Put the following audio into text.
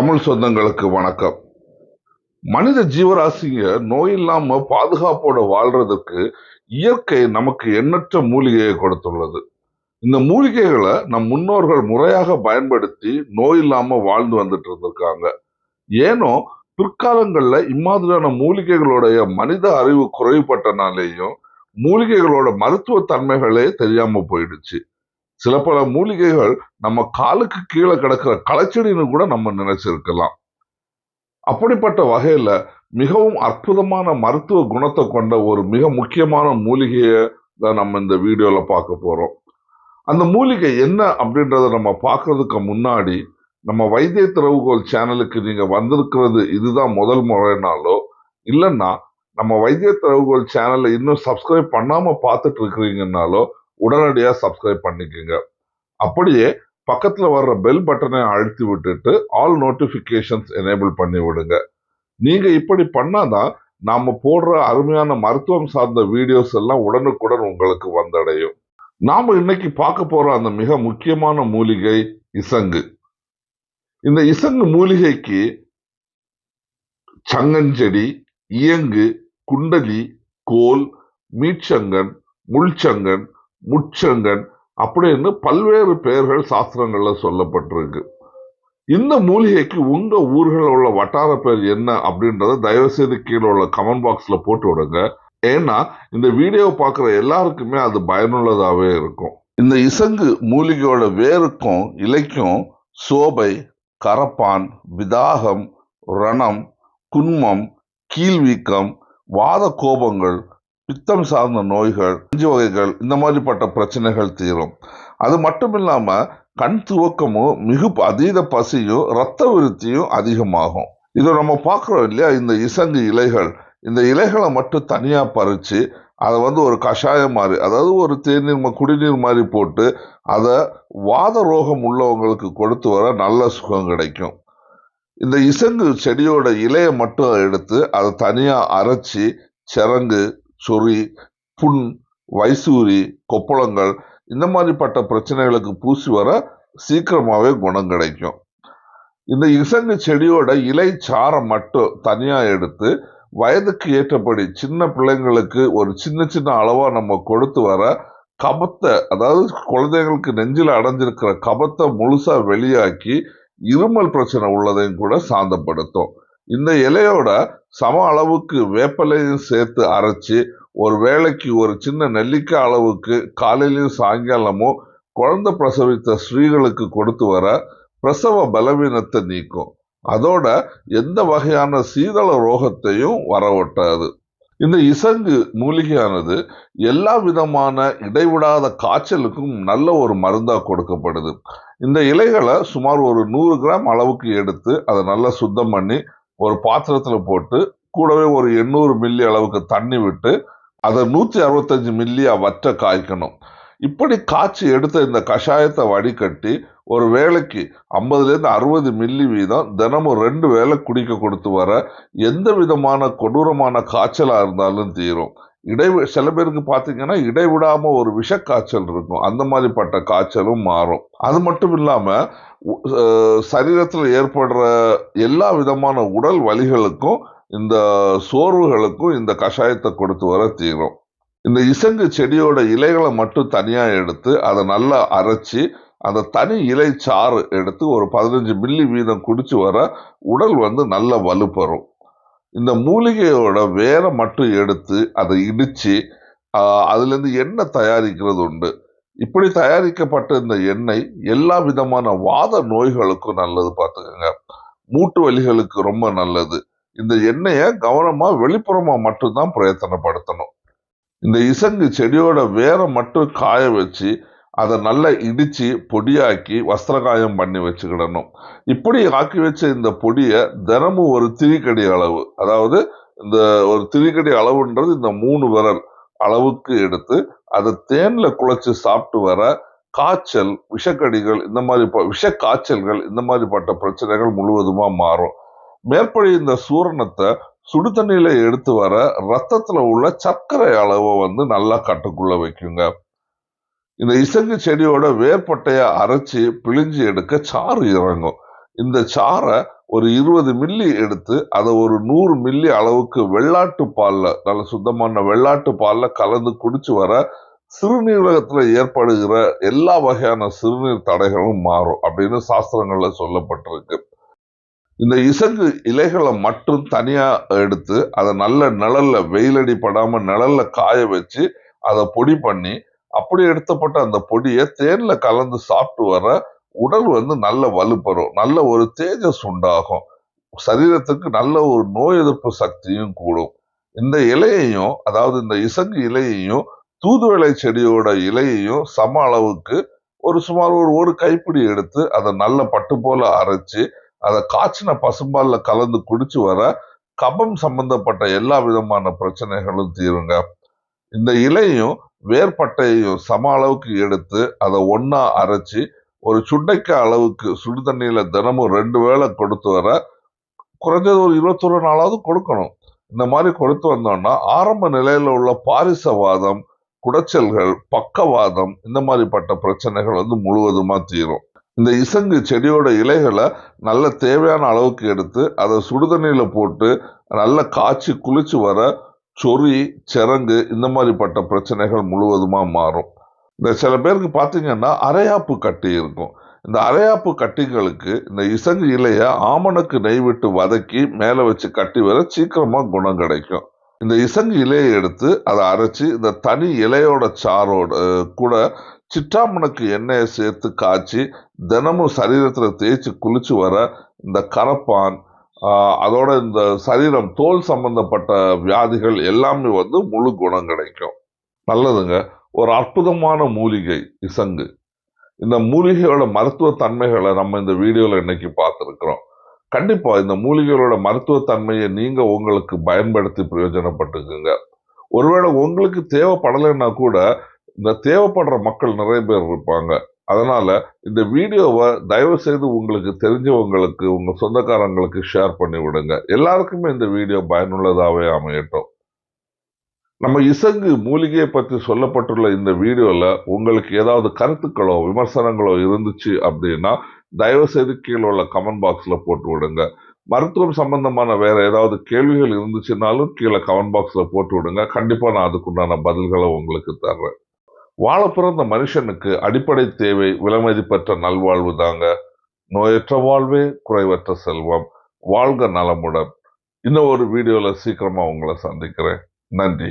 தமிழ் சொந்தங்களுக்கு வணக்கம். மனித ஜீவராசிங்க நோய் இல்லாம பாதுகாப்போட வாழ்றதுக்கு இயற்கை நமக்கு எண்ணற்ற மூலிகையை கொடுத்துள்ளது. இந்த மூலிகைகளை நம் முன்னோர்கள் முறையாக பயன்படுத்தி நோய் இல்லாம வாழ்ந்து வந்துட்டு இருந்திருக்காங்க ஏனோ பிற்காலங்களில் இம்மாதிரியான மூலிகைகளுடைய மனித அறிவு குறைவுபட்டனாலேயும் மூலிகைகளோட மருத்துவ தன்மைகளே தெரியாம போயிடுச்சு. சில பல மூலிகைகள் நம்ம காலுக்கு கீழே கிடக்கிற களைச்செடின்னு கூட நம்ம நினைச்சிருக்கலாம். அப்படிப்பட்ட வகையில மிகவும் அற்புதமான மருத்துவ குணத்தை கொண்ட ஒரு மிக முக்கியமான மூலிகையை தான் நம்ம இந்த வீடியோல பார்க்க போறோம். அந்த மூலிகை என்ன அப்படின்றத நம்ம பார்க்கறதுக்கு முன்னாடி நம்ம வைத்திய திறவுகோல் சேனலுக்கு நீங்க வந்திருக்கிறது இதுதான் முதல் முறைனாலோ இல்லைன்னா நம்ம வைத்திய திறவுகோல் சேனலை இன்னும் சப்ஸ்கிரைப் பண்ணாம பார்த்துட்டு இருக்கிறீங்கன்னாலோ உடனடியாக சப்ஸ்கிரைப் பண்ணிக்கோங்க. அப்படியே பக்கத்துல வர்ற பெல் பட்டனை அழுத்தி விட்டுட்டு ஆல் நோட்டிபிகேஷன்ஸ் எனேபிள் பண்ணி விடுங்க. நீங்க இப்படி பண்ணாதான் நாம போடுற அருமையான மருத்துவம் சார்ந்த வீடியோஸ் எல்லாம் உடனுக்குடன் உங்களுக்கு வந்தடையும். நாம இன்னைக்கு பார்க்க போற அந்த மிக முக்கியமான மூலிகை இசங்கு. இந்த இசங்கு மூலிகைக்கு சங்கஞ்செடி இயங்கு குண்டலி கோல் மீட்சங்கன் முள்சங்கன் முச்சங்கன் அப்படின்னு பல்வேறு பெயர்கள் சாஸ்திரங்கள்ல சொல்லப்பட்டிருக்கு. இந்த மூலிகைக்கு உங்க ஊர்களில் உள்ள வட்டார பேர் என்ன அப்படின்றத தயவு செய்து கீழே உள்ள கமெண்ட் பாக்ஸ்ல போட்டு விடுங்க. ஏன்னா இந்த வீடியோ பார்க்குற எல்லாருக்குமே அது பயனுள்ளதாகவே இருக்கும். இந்த இசங்கு மூலிகையோட வேருக்கும் இலைக்கும் சோபை கரப்பான் விதாகம் ரணம் குன்மம் கீழ்வீக்கம் வாத கோபங்கள் பித்தம் சார்ந்த நோய்கள் நெஞ்சு வகைகள் இந்த மாதிரிப்பட்ட பிரச்சனைகள் தீரும். அது மட்டும் இல்லாமல் கண் துவக்கமும் மிகு அதீத பசியும் ரத்த விருத்தியும் அதிகமாகும். இதை நம்ம பார்க்குறோம் இல்லையா? இந்த இசங்கு இலைகள். இந்த இலைகளை மட்டும் தனியாக பறித்து அதை வந்து ஒரு கஷாயம் மாதிரி அதாவது ஒரு தேநீர் குடிநீர் மாதிரி போட்டு அதை வாத ரோகம் உள்ளவங்களுக்கு கொடுத்து வர நல்ல சுகம் கிடைக்கும். இந்த இசங்கு செடியோட இலையை மட்டும் எடுத்து அதை தனியாக அரைச்சி சிறங்கு சொறி புண் வைசூரி கொப்பளங்கள் இந்த மாதிரிப்பட்ட பிரச்சனைகளுக்கு பூசி வர சீக்கிரமாகவே குணம் கிடைக்கும். இந்த இசங்கு செடியோட இலை சாரம் மட்டும் தனியாக எடுத்து வயதுக்கு ஏற்றபடி சின்ன பிள்ளைங்களுக்கு ஒரு சின்ன சின்ன அளவாக நம்ம கொடுத்து வர கபத்தை அதாவது குழந்தைங்களுக்கு நெஞ்சில் அடைஞ்சிருக்கிற கபத்தை முழுசாக வெளியாக்கி இருமல் பிரச்சனை உள்ளதையும் கூட சாந்தப்படுத்தும். இந்த இலையோட சம அளவுக்கு வேப்பலையும் சேர்த்து அரைச்சி ஒரு வேளைக்கு ஒரு சின்ன நெல்லிக்காய் அளவுக்கு காலையிலையும் சாயங்காலமும் குழந்தை பிரசவித்த ஸ்ரீகளுக்கு கொடுத்து வர பிரசவ பலவீனத்தை நீக்கும். அதோட எந்த வகையான சீதள ரோகத்தையும் வரவட்டாது. இந்த இசங்கு மூலிகையானது எல்லா விதமான இடைவிடாத காய்ச்சலுக்கும் நல்ல ஒரு மருந்தாக கொடுக்கப்படுது. இந்த இலைகளை சுமார் ஒரு நூறு கிராம் அளவுக்கு எடுத்து அதை நல்லா சுத்தம் பண்ணி ஒரு பாத்திரத்தில் போட்டு கூடவே ஒரு எண்ணூறு மில்லி அளவுக்கு தண்ணி விட்டு அதை நூற்றி அறுபத்தஞ்சு மில்லியா வற்ற காய்க்கணும். இப்படி காய்ச்சி எடுத்த இந்த கஷாயத்தை வடிகட்டி ஒரு வேளைக்கு ஐம்பதுலேருந்து அறுபது மில்லி வீதம் தினமும் ரெண்டு வேளை குடிக்க கொடுத்து வர எந்த விதமான கொடூரமான காய்ச்சலாக இருந்தாலும் தீரும். இடை சில பேருக்கு பார்த்தீங்கன்னா இடைவிடாம ஒரு விஷக்காய்ச்சல் இருக்கும். அந்த மாதிரிப்பட்ட காய்ச்சலும் மாறும். அது மட்டும் இல்லாம சரீரத்தில் ஏற்படுற எல்லா விதமான உடல் வலிகளுக்கும் இந்த சோர்வுகளுக்கும் இந்த கஷாயத்தை கொடுத்து வர தீரும். இந்த இசங்கு செடியோட இலைகளை மட்டும் தனியா எடுத்து அதை நல்லா அரைச்சி அந்த தனி இலை சாறு எடுத்து ஒரு பதினஞ்சு மில்லி வீதம் குடிச்சு வர உடல் வந்து நல்ல வலுப்பெறும். இந்த மூலிகையோட வேரை மட்டும் எடுத்து அதை இடித்து அதுலேருந்து எண்ணெய் தயாரிக்கிறது உண்டு. இப்படி தயாரிக்கப்பட்ட இந்த எண்ணெய் எல்லா விதமான வாத நோய்களுக்கும் நல்லது பார்த்துக்கோங்க. மூட்டு வலிகளுக்கு ரொம்ப நல்லது. இந்த எண்ணெயை கவனமாக வெளிப்புறமாக மட்டும்தான் பிரயத்தனப்படுத்தணும். இந்த இசங்கு செடியோட வேரை மட்டும் காய வச்சு அதை நல்லா இடித்து பொடியாக்கி வஸ்திரகாயம் பண்ணி வச்சுக்கிடணும். இப்படி ஆக்கி வச்ச இந்த பொடியை தினமும் ஒரு திரிக்கடி அளவு அதாவது இந்த ஒரு திரிக்கடி அளவுன்றது இந்த மூணு விரல் அளவுக்கு எடுத்து அதை தேனில் குழைச்சு சாப்பிட்டு வர காய்ச்சல் விஷக்கடிகள் இந்த மாதிரி ப- விஷ காய்ச்சல்கள் இந்த மாதிரிப்பட்ட பிரச்சனைகள் முழுவதுமாக மாறும். மேற்படி இந்த சூரணத்தை சுடுதண்ணியில் எடுத்து வர ரத்தத்தில் உள்ள சர்க்கரை அளவை வந்து நல்லா கட்டுக்குள்ளே வைக்குங்க. இந்த இசங்கு செடியோட வேர்பட்டையை அரைச்சி பிழிஞ்சு எடுக்க சாறு இறங்கும். இந்த சாறை ஒரு இருபது மில்லி எடுத்து அதை ஒரு நூறு மில்லி அளவுக்கு வெள்ளாட்டு பாலில் நல்ல சுத்தமான வெள்ளாட்டு பாலில் கலந்து குடிச்சு வர சிறுநீரகத்தில் ஏற்படுகிற எல்லா வகையான சிறுநீர் தடைகளும் மாறும் அப்படின்னு சாஸ்திரங்களில் சொல்லப்பட்டிருக்கு. இந்த இசங்கு இலைகளை மட்டும் தனியாக எடுத்து அதை நல்ல நிழல்ல வெயிலடி படாம நிழலில் காய வச்சு அதை பொடி பண்ணி அப்படி எடுத்தப்பட்ட அந்த பொடியை தேன்ல கலந்து சாப்பிட்டு வர உடல் வந்து நல்ல வலுப்பெறும் நல்ல ஒரு தேஜஸ் உண்டாகும். சரீரத்துக்கு நல்ல ஒரு நோய் எதிர்ப்பு சக்தியும் கூடும். இந்த இலையையும் அதாவது இந்த இசங்கு இலையையும் தூதுவளை செடியோட இலையையும் சம அளவுக்கு ஒரு சுமார் ஒரு ஒரு கைப்பிடி எடுத்து அதை நல்ல பட்டு போல அரைச்சு அதை காய்ச்சின பசும்பால்ல கலந்து குடிச்சு வர கபம் சம்பந்தப்பட்ட எல்லா விதமான பிரச்சனைகளும் தீருங்க. இந்த இலையும் வேர்பட்டையையும் சம அளவுக்கு எடுத்து அதை ஒன்றா அரைச்சி ஒரு சுண்டைக்காய் அளவுக்கு சுடு தண்ணியில் தினமும் ரெண்டு வேளை கொடுத்து வர குறைஞ்சது ஒரு இருபத்தொரு நாளாவது கொடுக்கணும். இந்த மாதிரி கொடுத்து வந்தோம்னா ஆரம்ப நிலையில் உள்ள பாரிசவாதம் குடைச்சல்கள் பக்கவாதம் இந்த மாதிரிப்பட்ட பிரச்சனைகள் வந்து முழுவதுமாக தீரும். இந்த இசங்கு செடியோட இலைகளை நல்ல தேவையான அளவுக்கு எடுத்து அதை சுடுதண்ணியில் போட்டு நல்லா காய்ச்சி குளிச்சு வர சொறி சிறங்கு இந்த மாதிரிப்பட்ட பிரச்சனைகள் முழுவதுமாக மாறும். இந்த சில பேருக்கு பார்த்தீங்கன்னா அரையாப்பு கட்டி இருக்கும். இந்த அரையாப்பு கட்டிகளுக்கு இந்த இசங்கு இலையை ஆமணக்கு நெய் விட்டு வதக்கி மேலே வச்சு கட்டி வர சீக்கிரமாக குணம் கிடைக்கும். இந்த இசங்கு இலையை எடுத்து அதை அரைச்சி இந்த தனி இலையோட சாரோட கூட சிற்றாமணக்கு எண்ணெயை சேர்த்து காய்ச்சி தினமும் சரீரத்தில் தேய்ச்சி குளிச்சு வர இந்த கரப்பான் அதோட இந்த சரீரம் தோல் சம்பந்தப்பட்ட வியாதிகள் எல்லாமே வந்து முழு குணம் கிடைக்கும். நல்லதுங்க. ஒரு அற்புதமான மூலிகை இசங்கு. இந்த மூலிகையோட மருத்துவ தன்மைகளை நம்ம இந்த வீடியோவில் இன்னைக்கு பார்த்துருக்குறோம். கண்டிப்பாக இந்த மூலிகைகளோட மருத்துவ தன்மையை நீங்கள் உங்களுக்கு பயன்படுத்தி பிரயோஜனப்பட்டுக்குங்க. ஒருவேளை உங்களுக்கு தேவைப்படலைன்னா கூட இந்த தேவைப்படுற மக்கள் நிறைய பேர் இருப்பாங்க. அதனால் இந்த வீடியோவை தயவு செய்து உங்களுக்கு தெரிஞ்சவங்களுக்கு உங்கள் சொந்தக்காரங்களுக்கு ஷேர் பண்ணி விடுங்க எல்லாருக்குமே இந்த வீடியோ பயனுள்ளதாகவே அமையட்டும். நம்ம இசங்கு மூலிகையை பற்றி சொல்லப்பட்டுள்ள இந்த வீடியோவில் உங்களுக்கு ஏதாவது கருத்துக்களோ விமர்சனங்களோ இருந்துச்சு அப்படின்னா தயவு செய்து கீழே உள்ள கமெண்ட் பாக்ஸில் போட்டு விடுங்க. மருத்துவம் சம்பந்தமான வேறு ஏதாவது கேள்விகள் இருந்துச்சுனாலும் கீழே கமெண்ட் பாக்ஸில் போட்டு விடுங்க. கண்டிப்பாக நான் அதுக்குண்டான பதில்களை உங்களுக்கு தர்றேன். வாழ பிறந்த மனுஷனுக்கு அடிப்படை தேவை விலைமதிப்பற்ற நல்வாழ்வு தாங்க. நோயற்ற வாழ்வே குறைவற்ற செல்வம். வாழ்க நலமுடன். இன்னும் ஒரு வீடியோவில் சீக்கிரமாக உங்களை சந்திக்கிறேன். நன்றி.